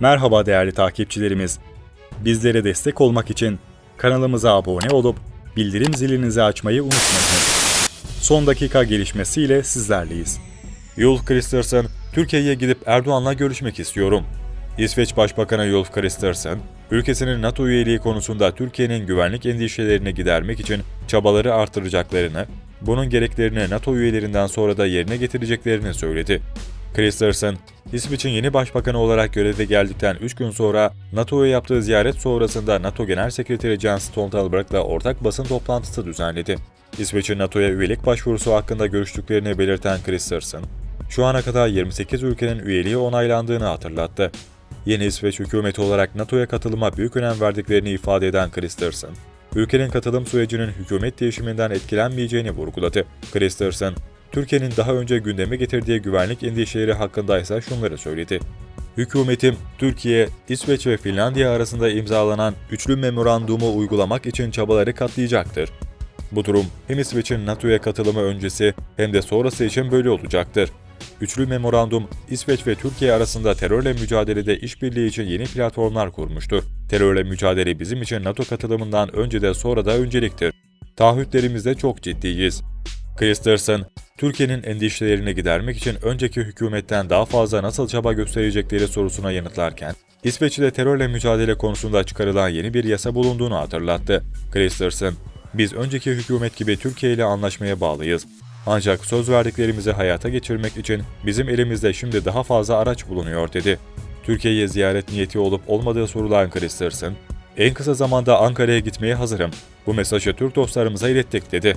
Merhaba değerli takipçilerimiz. Bizlere destek olmak için kanalımıza abone olup bildirim zilinizi açmayı unutmayınız. Son dakika gelişmesiyle sizlerleyiz. Ulf Kristersson, Türkiye'ye gidip Erdoğan'la görüşmek istiyorum. İsveç Başbakanı Ulf Kristersson, ülkesinin NATO üyeliği konusunda Türkiye'nin güvenlik endişelerini gidermek için çabaları artıracaklarını, bunun gereklerini NATO üyelerinden sonra da yerine getireceklerini söyledi. Kristersson, İsveç'in yeni başbakanı olarak göreve geldikten 3 gün sonra NATO'ya yaptığı ziyaret sonrasında NATO Genel Sekreteri Jens Stoltenberg'la ortak basın toplantısı düzenledi. İsveç'in NATO'ya üyelik başvurusu hakkında görüştüklerini belirten Kristersson, şu ana kadar 28 ülkenin üyeliği onaylandığını hatırlattı. Yeni İsveç hükümeti olarak NATO'ya katılıma büyük önem verdiklerini ifade eden Kristersson, ülkenin katılım sürecinin hükümet değişiminden etkilenmeyeceğini vurguladı. Kristersson, Türkiye'nin daha önce gündeme getirdiği güvenlik endişeleri hakkında ise şunları söyledi. Hükümetim, Türkiye, İsveç ve Finlandiya arasında imzalanan üçlü memorandumu uygulamak için çabaları katlayacaktır. Bu durum hem İsveç'in NATO'ya katılımı öncesi hem de sonrası için böyle olacaktır. Üçlü memorandum, İsveç ve Türkiye arasında terörle mücadelede işbirliği için yeni platformlar kurmuştur. Terörle mücadele bizim için NATO katılımından önce de sonra da önceliktir. Taahhütlerimizde çok ciddiyiz. Kristersson, Türkiye'nin endişelerini gidermek için önceki hükümetten daha fazla nasıl çaba gösterecekleri sorusuna yanıtlarken, İsveç'te terörle mücadele konusunda çıkarılan yeni bir yasa bulunduğunu hatırlattı. Kristersson, biz önceki hükümet gibi Türkiye ile anlaşmaya bağlıyız. Ancak söz verdiklerimizi hayata geçirmek için bizim elimizde şimdi daha fazla araç bulunuyor dedi. Türkiye'ye ziyaret niyeti olup olmadığı sorulan Kristersson, en kısa zamanda Ankara'ya gitmeye hazırım. Bu mesajı Türk dostlarımıza ilettik dedi.